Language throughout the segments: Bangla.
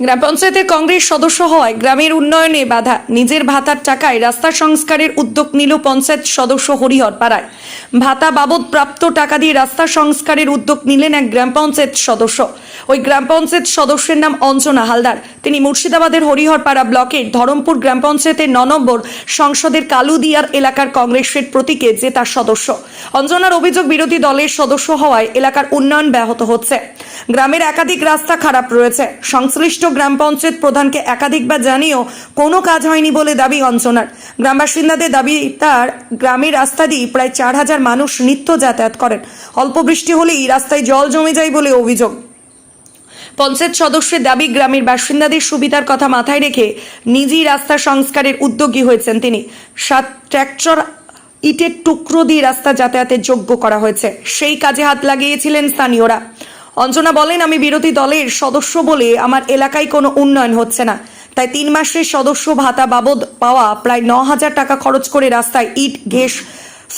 গ্রাম পঞ্চায়েতের কংগ্রেস সদস্য হওয়ায় গ্রামের উন্নয়নে বাধা। নিজের ভাতার টাকায় রাস্তা সংস্কারের উদ্যোগ নিল পঞ্চায়েত সদস্য হরিহর পাড়ায়। ভাতা বাবদ প্রাপ্ত টাকা দিয়ে রাস্তা সংস্কারের উদ্যোগ নিলেন এক গ্রাম পঞ্চায়েত সদস্য। ওই গ্রাম পঞ্চায়েত সদস্যের নাম অঞ্জনা হালদার। তিনি মুর্শিদাবাদের হরিহরপাড়া ব্লকের ধরমপুর গ্রাম পঞ্চায়েতের ন নম্বর সংসদের কালুদিয়ার এলাকার কংগ্রেসের প্রতীকে জেতা সদস্য। অঞ্জনার অভিযোগ, বিরোধী দলের সদস্য হওয়ায় এলাকার উন্নয়ন ব্যাহত হচ্ছে। গ্রামের একাধিক রাস্তা খারাপ রয়েছে। সংশ্লিষ্ট গ্রাম পঞ্চায়েত প্রধানকে একাধিকবার জানিয়েও কোনো কাজ হয়নি বলে দাবি অঞ্জনার গ্রাম বাসিন্দাদের দাবি, তার গ্রামের রাস্তা দিয়ে প্রায় চার হাজার মানুষ নিত্য যাতায়াত করেন। অল্প বৃষ্টি হলেই রাস্তায় জল জমে যায় বলে অভিযোগ। পঞ্চায়েত সদস্যের দাবি, গ্রামের বাসিন্দাদের সুবিধার কথা মাথায় রেখে নিজেই রাস্তা সংস্কারের উদ্যোগী হয়েছেন তিনি। সাত ট্র্যাক্টর, ইটের টুকরো দিয়ে রাস্তা যাতায়াতের যোগ্য করা হয়েছে। সেই কাজে হাত লাগিয়েছিলেন স্থানীয়রা। অঞ্জনা বলেন, আমি বিরোধী দলের সদস্য বলে আমার এলাকায় কোনো উন্নয়ন হচ্ছে না। তাই তিন মাসের সদস্য ভাতা বাবদ পাওয়া প্রায় ন হাজার টাকা খরচ করে রাস্তায় ইট, ঘেস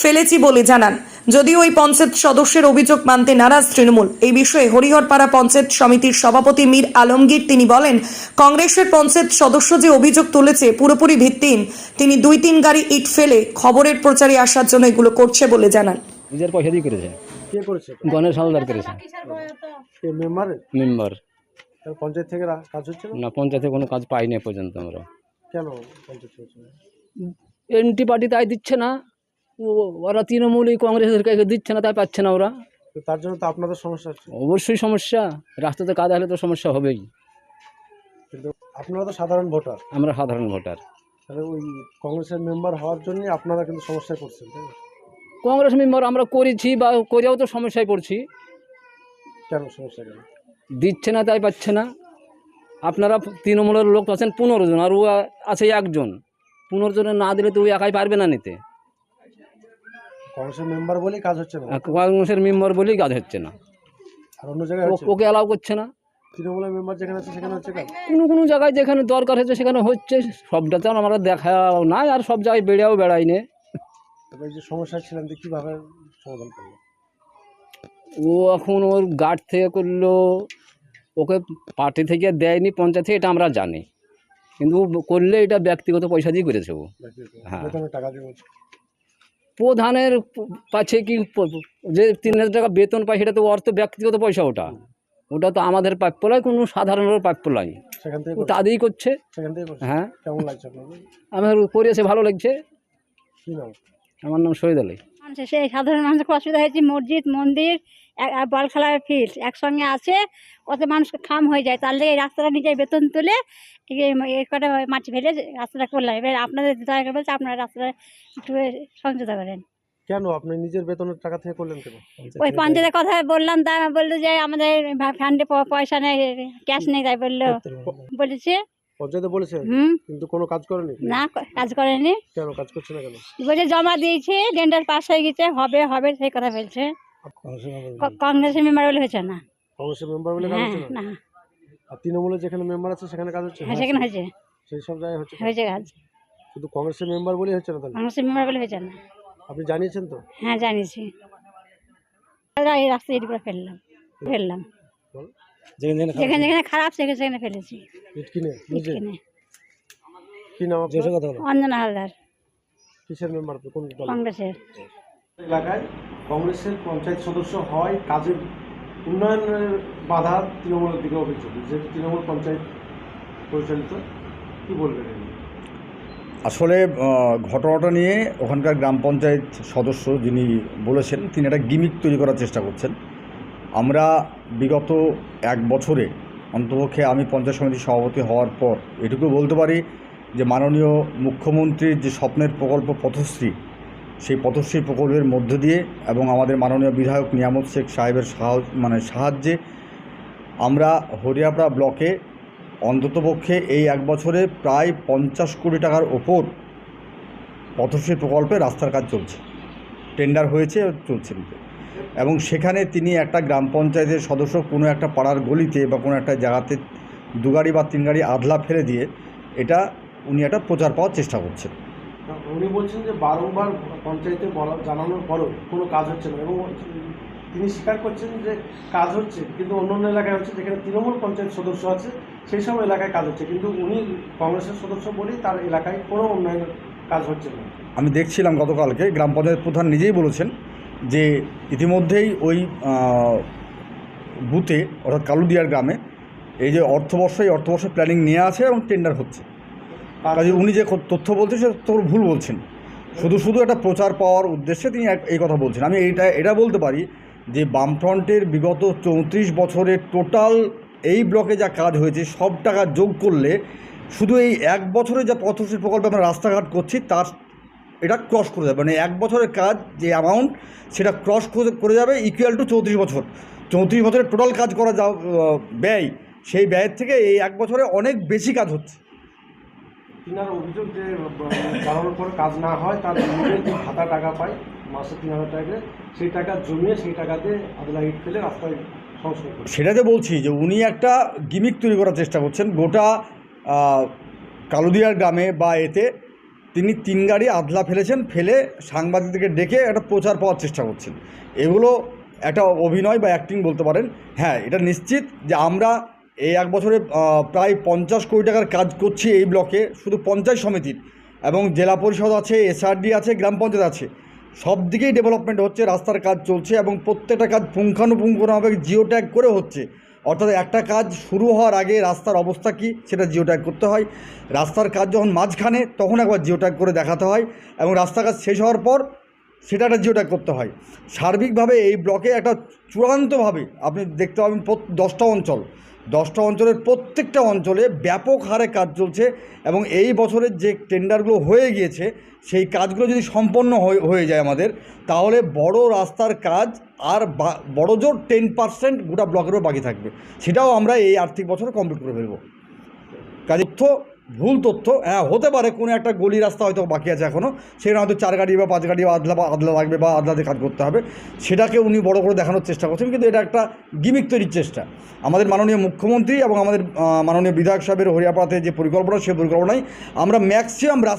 ফেলেছি বলে জানান। যদিও ওই পঞ্চায়েত সদস্যের অভিযোগ মানতে নারাজ তৃণমূল। এই বিষয়ে হরিহরপাড়া পঞ্চায়েত সমিতির সভাপতি মীর আলমগীর তিনি বলেন, কংগ্রেসের পঞ্চায়েত সদস্য যে অভিযোগ তুলেছে পুরোপুরি ভিত্তিহীন। তিনি দুই তিন গাড়ি ইট ফেলে খবরের প্রচারে আসার জন্য এগুলো করছে বলে জানান। নিজের পয়সা দিয়ে করেছে। কে করেছে? গণেশ হালদার করেছে। কে মেম্বার? তার পঞ্চায়েত থেকে রা- কাজ হচ্ছে না না পঞ্চায়েতে কোনো কাজ পাইনি এ পর্যন্ত আমরা। কেন পঞ্চায়েত হচ্ছে না? এনটি পার্টি তাই দিচ্ছে না। ও- ওরা তৃণমূলই কংগ্রেসের কাছে দিচ্ছে না তাই পাচ্ছে না ওরা। তো তার জন্য তো আপনাদের সমস্যা হচ্ছে। অবশ্যই সমস্যা। রাস্তাতে কাজ হলে তো সমস্যা হবেই। কিন্তু আপনারা তো সাধারণ ভোটার। আমরা সাধারণ ভোটার। তাহলে ওই কংগ্রেসের মেম্বার হওয়ার জন্য আপনারা কিন্তু সমস্যায় পড়ছেন তাই না? কংগ্রেস মেম্বার আমরা করেছি বা করেও তো সমস্যায় পড়ছি। কেন সমস্যা কেন? দিচ্ছে না তাই পাচ্ছে না। আপনারা তৃণমূলের লোক আছেন পনেরো জন আর ও আছে একজন। পনেরো জনে না দিলে তো ও একাই পারবে না নিতে। কংগ্রেসের মেম্বার বলেই কাজ হচ্ছে না। কংগ্রেসের মেম্বার বলেই কাজ হচ্ছে না। আর অন্য জায়গায় ওকে অ্যালাউ করছে না। তৃণমূলের মেম্বার যেখানে আছে সেখানে হচ্ছে কোনো কোনো জায়গায় যেখানে দরকার হচ্ছে সেখানে হচ্ছে। সবটা তো আমরা দেখা নাই আর সব জায়গায় বেড়েও বেড়াই নে। তবে যে সমস্যা ছিলেন যে কীভাবে সমাধান করল ও এখন ওর গার্ড থেকে করল ওকে পার্টি থেকে দেয়নি পঞ্চায়েত থেকে এটা আমরা জানি। কিন্তু ও করলে এটা ব্যক্তিগত পয়সা দিয়ে করেছে ও। হ্যাঁ। টাকা দিয়ে প্রধানের পাচ্ছে কি যে তিন হাজার টাকা বেতন পায় সেটা তো ওর তো ব্যক্তিগত পয়সা ওটা। ওটা তো আমাদের প্রাপ্য নয় কোনো সাধারণের প্রাপ্য নয়। তাদেরই করছে? হ্যাঁ। আমার করেছে ভালো লাগছে। আমার নাম শহীদ আলী। মানুষের সেই সাধারণ মানুষের খুব অসুবিধা হয়েছে মসজিদ মন্দির বল খেলার ফিল্ড একসঙ্গে আছে কত মানুষ খাম হয়ে যায় তার লেগে রাস্তাটা নিজের বেতন তুলে কটা মাটি ফেলে রাস্তাটা করলাম। এবার আপনাদের দয়া করে বলছে আপনারা রাস্তাটা একটু সংযুক্ত করেন। কেন? আপনি নিজের বেতনের টাকা থেকে করলেন কেন? ওই পঞ্চায়েতের কথা বললাম তা বলল যে আমাদের ফান্ডে পয়সা নেই ক্যাশ নেই তাই বলল। বলেছে পঞ্চায়েতে বলেছেন হুম। কিন্তু কোনো কাজ করেনি? না কাজ করেনি। কেন কাজ করছে না কেন? বলছে জমা দিয়েছি টেন্ডার পাস হয়ে গেছে হবে হবে সেই কথা বলছে। কংগ্রেসের মেম্বার বলে হয়েছে না। কংগ্রেসের মেম্বার বলে কাজ হ্যাঁ হচ্ছে না? আর তৃণমূলের যেখানে মেম্বার আছে সেখানে কাজ হচ্ছে? হ্যাঁ সেখানে হয়েছে। সেই সব জায়গায় হচ্ছে। হয়েছে কাজ? শুধু কংগ্রেসের মেম্বার বলেই হচ্ছে না তাহলে? কংগ্রেসের মেম্বার বলে হয়েছে না। আপনি জানিয়েছেন তো? হ্যাঁ জানিয়েছি। এই রাস্তা এদিকে করে ফেললাম। ফেললাম। বল। যেখানে যেখানে খারাপ সেখানে সেখানে ফেলেছি। ইট কিনে কি নাম আপনার? কথা হলো অঞ্জনা হালদার। কিসের মেম্বার? কোন দল কংগ্রেসের। এলাকায় কংগ্রেসের পঞ্চায়েত সদস্য হয় কাজের উন্নয়নের বাধা তৃণমূলের দিকে অভিযোগ। যেহেতু তৃণমূল পঞ্চায়েত পরিচালিত কি বলবেন আসলে ঘটনাটা নিয়ে ওখানকার গ্রাম পঞ্চায়েত সদস্য যিনি বলেছেন তিনি একটা গিমিক তৈরি করার চেষ্টা করছেন। আমরা বিগত এক বছরে অন্তপক্ষে আমি পঞ্চায়েত সমিতির সভাপতি হওয়ার পর এটুকু বলতে পারি যে মাননীয় মুখ্যমন্ত্রীর যে স্বপ্নের প্রকল্প পথশ্রী, সেই পথশ্রী প্রকল্পের মধ্য দিয়ে এবং আমাদের মাননীয় বিধায়ক নিয়ামত শেখ সাহেবের সাহায্য মানে সাহায্যে আমরা হরিয়াপাড়া ব্লকে অন্ততপক্ষে এই এক বছরে প্রায় পঞ্চাশ কোটি টাকার ওপর পথশ্রী প্রকল্পে রাস্তার কাজ চলছে টেন্ডার হয়েছে, চলছে। এবং সেখানে তিনি একটা গ্রাম পঞ্চায়েতের সদস্য কোনো একটা পাড়ার গলিতে বা কোনো একটা জায়গাতে দু গাড়ি বা তিন গাড়ি আধলা ফেলে দিয়ে এটা উনি একটা প্রচার পাওয়ার চেষ্টা করছেন। উনি বলছেন যে বারংবার পঞ্চায়েতে বলা জানানোর পরও কোনো কাজ হচ্ছে না এবং তিনি স্বীকার করছেন যে কাজ হচ্ছে কিন্তু অন্য অন্য এলাকায় হচ্ছে যেখানে তৃণমূল পঞ্চায়েত সদস্য আছে সেই সব এলাকায় কাজ হচ্ছে কিন্তু উনি কংগ্রেসের সদস্য বলেই তার এলাকায় কোনো উন্নয়নের কাজ হচ্ছে না। আমি দেখছিলাম গতকালকে গ্রাম পঞ্চায়েত প্রধান নিজেই বলেছেন যে ইতিমধ্যেই ওই বুথে, অর্থাৎ কালুদিয়ার গ্রামে এই যে অর্থবর্ষ, এই অর্থবর্ষের প্ল্যানিং নিয়ে আছে এবং টেন্ডার হচ্ছে। কাজে উনি যে তথ্য বলছেন, সে তথ্য ভুল বলছেন। শুধু শুধু একটা প্রচার পাওয়ার উদ্দেশ্যে তিনি এই কথা বলছেন। আমি এইটা, এটা বলতে পারি যে বামফ্রন্টের বিগত চৌত্রিশ বছরের টোটাল এই ব্লকে যা কাজ হয়েছে, সব টাকা যোগ করলে শুধু এই এক বছরে যা পথশ্রী প্রকল্পে আমরা রাস্তাঘাট করছি, তার এটা ক্রস করে যাবে মানে এক বছরের কাজ যে অ্যামাউন্ট সেটা ক্রস করে যাবে ইকুয়াল টু চৌত্রিশ বছর। চৌত্রিশ বছরের টোটাল কাজ করা যা ব্যয় সেই ব্যয়ের থেকে এই এক বছরে অনেক বেশি কাজ হচ্ছে। তিনার অভিযোগ যে কাজ না হয় তার নিজের যে ভাতা টাকা পায় মাসে তিন হাজার টাকা সেই টাকা জমিয়ে সেই টাকা দিয়ে আদলা ইট ফেলে রাস্তায় করে। সেটাতে বলছি যে উনি একটা গিমিক তৈরি করার চেষ্টা করছেন গোটা কালুদিয়ার গ্রামে বা এতে তিনি তিন গাড়ি আদলা ফেলেছেন, ফেলে সাংবাদিকদেরকে ডেকে একটা প্রচার পাওয়ার চেষ্টা করছেন। এগুলো একটা অভিনয় বা অ্যাক্টিং বলতে পারেন। হ্যাঁ এটা নিশ্চিত যে আমরা এই এক বছরে প্রায় পঞ্চাশ কোটি টাকার কাজ করছি এই ব্লকে, শুধু পঞ্চায়েত সমিতির এবং জেলা পরিষদ আছে এসআরডি আছে, গ্রাম পঞ্চায়েত আছে। সব দিকেই ডেভেলপমেন্ট হচ্ছে, রাস্তার কাজ চলছে এবং প্রত্যেকটা কাজ পুঙ্খানুপুঙ্খভাবে জিও ট্যাগ করে হচ্ছে। অর্থাৎ একটা কাজ শুরু হওয়ার আগে রাস্তার অবস্থা কী সেটা জিও করতে হয়। রাস্তার কাজ যখন মাঝখানে, তখন একবার জিও করে দেখাতে হয় এবং রাস্তার কাজ শেষ হওয়ার পর সেটা একটা জিও করতে হয়। সার্বিকভাবে এই ব্লকে একটা চূড়ান্তভাবে আপনি দেখতে পাবেন দশটা অঞ্চল। দশটা অঞ্চলের প্রত্যেকটা অঞ্চলে ব্যাপক হারে কাজ চলছে এবং এই বছরের যে টেন্ডারগুলো হয়ে গিয়েছে, সেই কাজগুলো যদি সম্পন্ন হয়ে যায় আমাদের, তাহলে বড় রাস্তার কাজ আর বড় জোর টেন পার্সেন্ট গোটা ব্লকেরও বাকি থাকবে। সেটাও আমরা এই আর্থিক বছর কমপ্লিট করে ফেলব। কাজে তথ্য ভুল তথ্য হ্যাঁ হতে পারে, কোনো একটা গলি রাস্তা হয়তো বাকি আছে এখনও সেখানে হয়তো চার গাড়ি বা পাঁচ গাড়ি বা আদলা বা আদলা লাগবে বা আদলাতে কাজ করতে হবে। সেটাকে উনি বড় করে দেখানোর চেষ্টা করছেন, কিন্তু এটা একটা গিমিক তৈরির চেষ্টা। আমাদের মাননীয় মুখ্যমন্ত্রী এবং আমাদের মাননীয় বিধায়ক সাহেবের হরিয়াপাড়াতে যে পরিকল্পনা সেই পরিকল্পনায় আমরা ম্যাক্সিমাম রাস্তা